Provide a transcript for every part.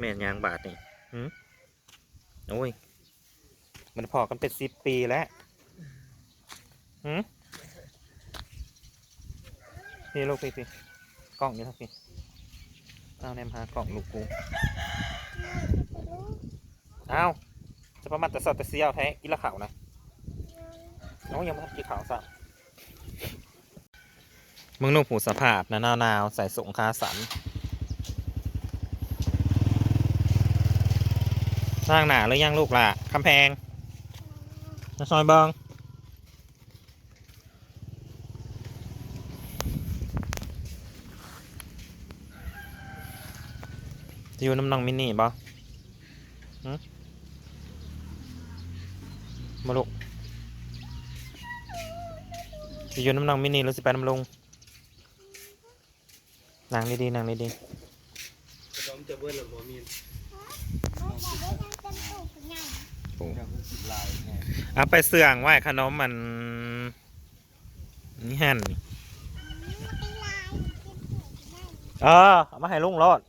แม่นยางบาทนี่หืมโอ้ย มันพอกันเป็นสิบปีแล้วหืมพี่ลูกพี่พี่กล่องนี่ครับพี่เอาแนมหากล่องลูกกูเอาจะประมาณแต่สอดแต่เซียวแท้กินละข่าวนะน้องยังไม่ทันกินข่าวสักมึงนุ่งผูสภาพนะหนาวๆใส่สงคาสัน สร้างหนาหรือยังลูกล่ะคำแพงจะซอยเบิงจะอยู่น้ำนองมินนี่บ่มาลูกจะอยู่น้ำนองมินนี่หรือสิไปน้ำลุงนั่งดีๆนั่งดีกระดอง ลายแน่เอาไปเสื่องไหว้ขนมมันนี่ฮั่นเออเอามาให้ลุงรอด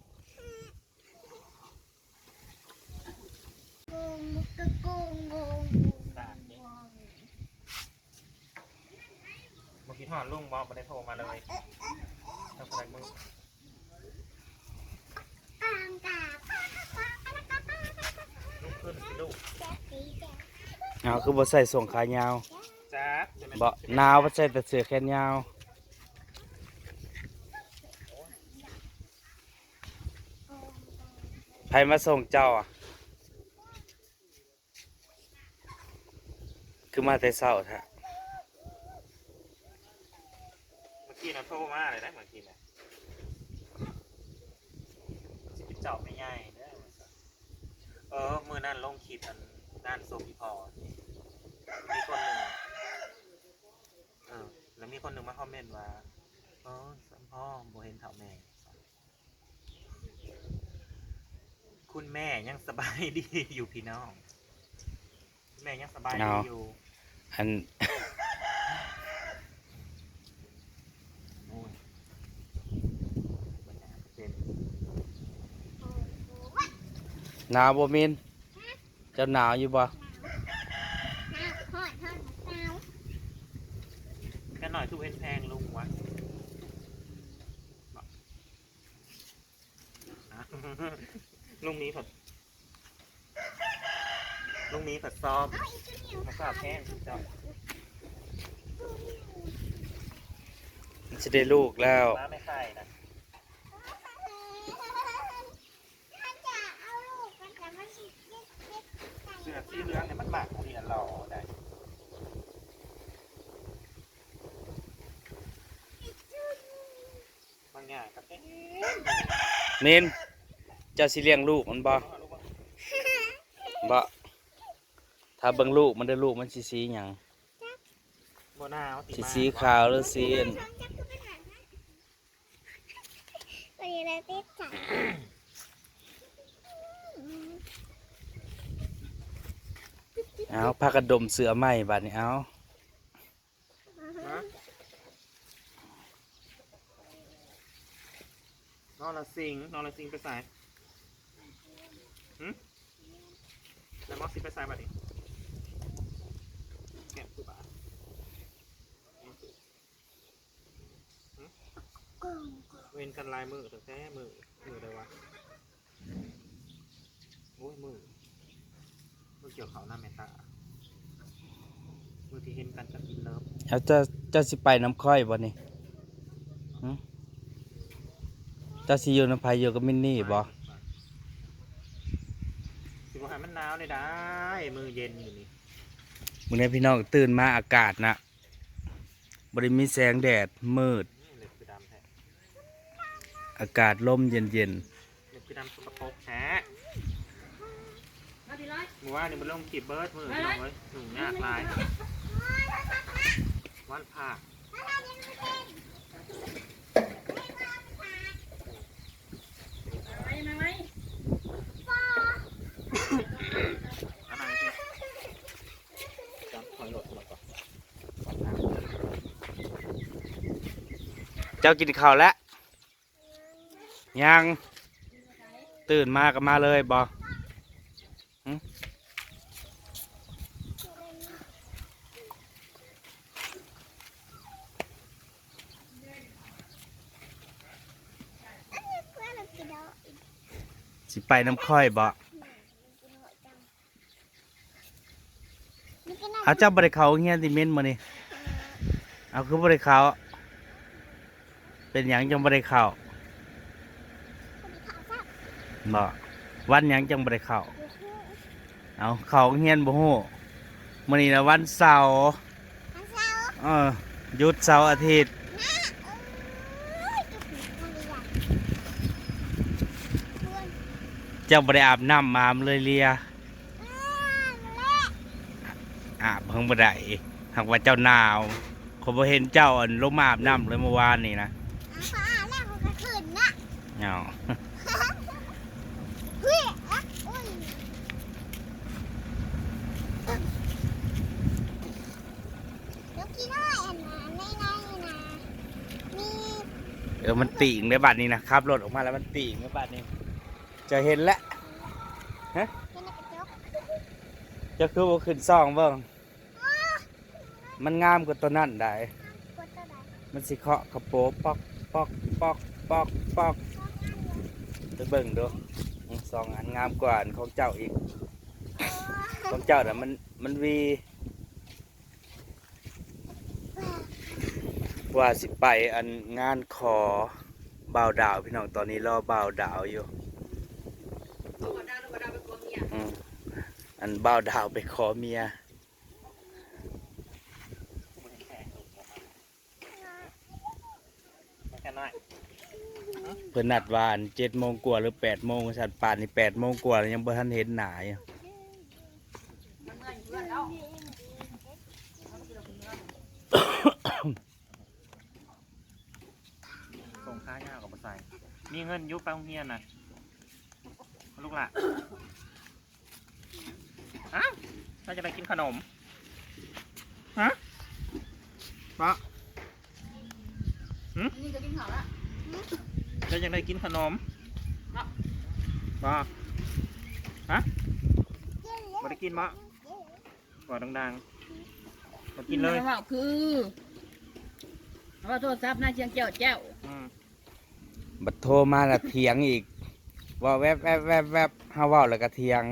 เมื่อกี้ถอนลุงบอกมาได้โทรมาเลยทำอะไรมึงลุกขึ้นสิลูก เอาคือบ่ใส่ส่งขายาวจ้าจะไม่บ่หนาวบ่ใส่แต่เสื้อแขนยาวใครมาส่งเจ้าอะ คือมาแต่เช้าแท้เมื่อกี้นะโทรมาเลยนะเมื่อกี้นะสิไปเจาะไม่ง่ายเด้อเออมือนั่นลงคลิปอัน ด้านโซฟีพอมีคนหนึ่งเออแล้วมีคนหนึ่งมาคอมเมนต์ว่าเออสัมพ่อโบเห็นเถ่าแม่ คุณแม่ยังสบายดีอยู่พี่น้อง แม่ยังสบายดีอยู่ อันโอ้ยมันหนาเป็นหนาวบ่มิน เจ้าหนาวอยู่บ่แค่หน่อยทุกเอ็นแพงลุงวะบอกอะลุงนี้ผัดลุงนี้ผัดซอมผัดซอมแพงเจ้าสิได้ลูกแล้วม้าไม่ไข่นะเสือสีเหลืองเนี่ยมันหมักเรียนหล่อได้บางอย่างกับเอ๊ะ มินเจ้าสิเลี้ยงลูกมันบ่บ่ถ้าเบิ่งลูกมันได้ลูกมันสิสีหยังบัวหนาวติสิมาสีขาวหรือสีอันเอาพากระดมเสือไหมบัดนี้เอา ฮะ นอนละสิงนอนละสิงไปใส่หืมแล้วมอสซิไปใส่บัดนี้แก็บกูบาทเว้นกันลายมือถึงแท้มือมือเลยวะโอ้ยมือมือเกี่ยวเขาหน้าเมตามือที่เห็นกันกับอินเลิฟเอาจ้าเจ้าสิไปน้ำค่อยบ่นี่หึ เจ้าสิอยู่น้ำพายอยู่กับมินนี่บ่สิบหามันหนาวเลยได้มือเย็นอยู่นี่มื้อนี้พี่น้องตื่นมาอากาศนะบ่ได้มีแสงแดดมืดอืมเหล็กคือดำแท้อากาศลมเย็นเหล็กคือดำสกปรกแท้มือว่านี่มันลงกีบเบิร์ดมือพี่น้องเอ้ยหนุ่มยากลายวันผ่าอันไหนเนี่ยจำถอยรถมาก่อน ๆ เจ้ากินข้าวแล้วยังตื่นมาก็มาเลยบออันนี้เพื่อนเรากินแล้วอีกสิไปน้ำค่อยบอกินหัวจังนี่กินน้ำเอาเจ้าบริเขาเฮียนดิเมนมานี่เอาคือบริเขา เป็นหยังจังบริเขาคนที่ขาซักบอวันหยังจังบริเขาอยู่ที่เอาเขาเฮียนบ่ฮู้มื้อนี้นะวันเสาร์อันเช้าเออหยุดเสาร์อาทิตย์นะเอ้ยจุกหนูคนเดียวเพื่อนเจ้าบ่ได้อาบน้ำมามเลยเลียอ้ามาแล้วอาบเพิ่งบ่ได้หากว่าเจ้าหนาวเขาบ่เห็นเจ้าอันลงมาอาบน้ำเลยเมื่อวานนี่นะ อะพออ่านแล้วเขาก็ขึ้นนะ เอาเฮ้ยอะอุ้ยเดี๋ยวกินอะไรอันนั้นในในนะมีเออมันติ่งในบัดนี้นะขับรถออกมาแล้วมันติ่งในบัดนี้ จะเห็นแล้วเป็นกระจกจะคือบ่ขึ้นซ่องเบิ่งมันงามกว่าตัวนั้นได้กดตัวไหนมันสิเคาะกระโปรงปอกปอกปอกปอกปอกไป เบิ่งดูอืมสองอันงามกว่าอันของเจ้าอีก ของเจ้าน่ะมันมันวีว่าสิไปอันงานขอบ่าวดาวพี่น้องตอนนี้รอบ่าวดาวอยู่อืมอันบ่าวดาวไปขอเมีย ไม่แค่น้อย เพิ่นนัดว่านเจ็ดโมงกว่าหรือแปดโมงสัตว์ป่านนี่แปดโมงกว่าแล้วยังบ่ทันเห็นหนาอยู่ส่งค่ายากับมาใส่มีเงินยุบไปโรงเรียนนะลูกหละอ้าวถ้าจะไปกินขนม ฮะปะนี่จะกินข้าวละ จะยังได้กินขนมปะฮะมาได้กินมะก่อนดังๆมากินเลยว่าคือเพราะว่าโทรศัพท์น่าเชียงเจ้าเจ้าอืมบัดโทรมาและเถียงอีก ว่าแวบแวบแวบแวบเฮาเว้าแล้วก็เถียง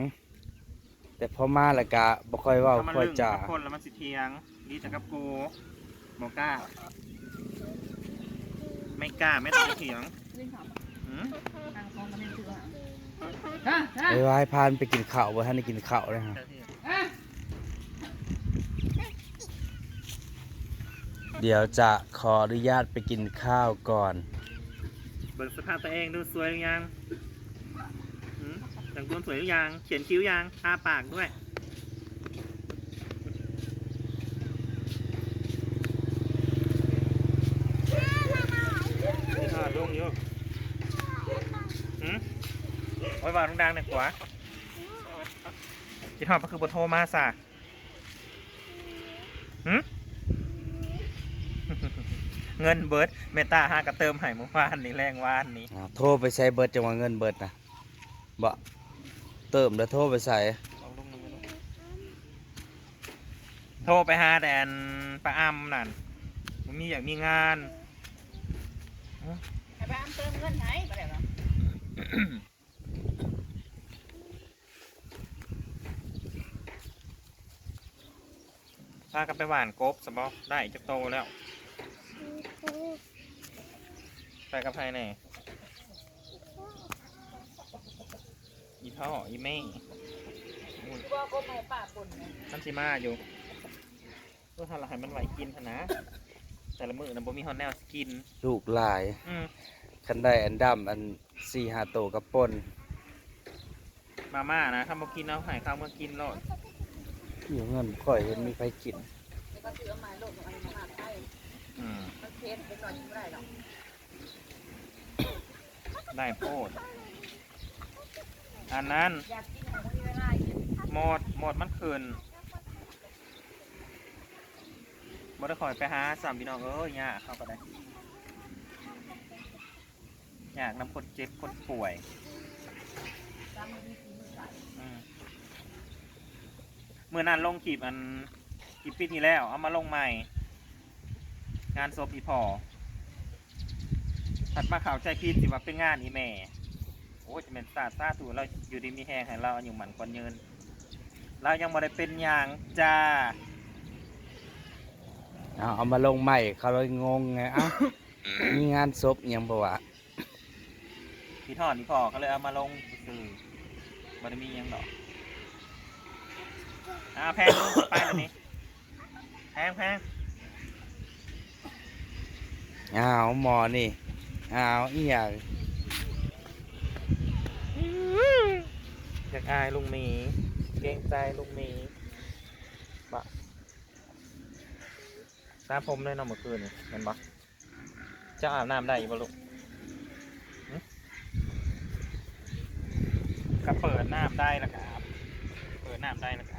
แต่พอมาแล้วก็บ่ค่อยเว้าถ้ามันค่อยลึงจ่ากับคนแล้วมันสิเทียงดีแต่กับกูบอกกล้า ไม่กล้าไม่ต้องไปเถียง กินข้าวหืมทางของมันเป็นตัวฮะฮะไอ้วายพานไปกินข้าวบ่ทันได้กินข้าวเลยฮะฮะเดี๋ยวจะขออนุญาตไปกินข้าวก่อน เบิ่งสภาพตัวเองดูสวยหรือยังหืมแต่งตัวสวยหรือยัง เขียนคิ้วยังทาปากด้วยนี่ทอดลุงอยู่หืม ไว้วางดังๆหน่อยขวาจิทอดก็คือบทโทรมาสะหืมเงินเบิร์ดเมตาห้ากระเติมไห่เมื่อวานนี้แรงวานนี้อ้าวโทรไปใส่เบิดจังว่าเงินเบิดนะบ่เติมแล้วโทรไปใส่ลองลุงลงไปดูโทรไปหาแดนปลาอ้ำนั่นมันมีอยากมีงาน ไอ้บ้านเติมเงินไหนบ่ได้หรอากันไปหวานกบสบอได้จะโตแล้วไปกับใครแน่อีพ่ออีแม่อุ้ยว่าก็ไม่ป้าปนน้ำซีมาอยู่เพื่อทำอาหารมันไหวกินเถอะนะแต่ละมื้อนะบ่มีฮอนแนวสกิน ลูกหลายอืมคันได้อันดำอันสี่ห้าโตกับปนมาม่านะถ้าบ่กินเอาหายข้าวเมื่อกินโลด อยู่เงินค่อยเห็นมีใครกินแล้วก็ซื้อเอามาโลกของอันนี้มาไทยอืมมันเพชรเป็นหน่อยยังไม่ได้หรอกได้โพด อันนั้นหมดหมดมันคืนบ่ได้คอยไปหาสามพี่น้องเอ้ยยากเข้าก็ได้ยากนำคนเจ็บคนป่วยอืม เมื่อนั้นลงคลิปอันคลิปปีที่แล้ว เอามาลงใหม่ งานศพอีพอถัดมาข่าวใจคิดสิว่าเป็นงานอีแม่ โอ้ยจะเป็นซาซาตูเราอยู่ดีมีแหงให้เราอยู่หมันกวนยืน เรายังบ่ได้เป็นอย่างจ้าเอาเอามาลงใหม่ เขาเลยงงไงเอ้ามีงานศพอิหยังบ่วะพี่ทอดนี่พอเขาเลยเอามาลงคือบ่ได้มีหยังดอก อ่าแพงไปแล้วนี่แพงแพงอ้าวหมอนี่อ้าวอีหยังอยากอายลุงหมีเกรงใจลุงหมีบะน้ำผมเลยเนาะเมื่อคืนนี่แมันบะเจ้าอาบน้ำได้อีกบ่ลูกหึก็เปิดน้ำได้แล้วครับ เปิดน้ำได้แล้วครับ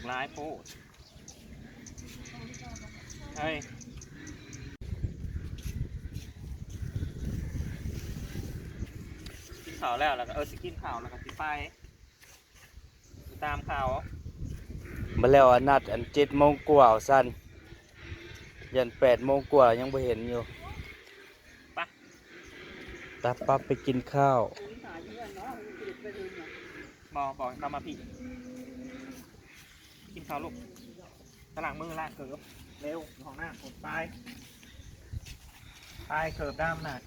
กร้ายโพดเฮ้ยกินข่าวแล้วแล้วก็เออสิกินข่าวแล้วก็สิไปสิตามข่าวมาแล้วอันนัดอันเจ็ดโมงกว่าสั้นยันแปดโมงกว่ายังไม่เห็นอยู่ไปตาปั๊บไปกินข้าวบอกบอกให้เข้ามาพี่ กินข้าวลูกตลางมือล่างเกิบเร็วอยู่ของหน้าผมไปไปเกิบด้ามหนัก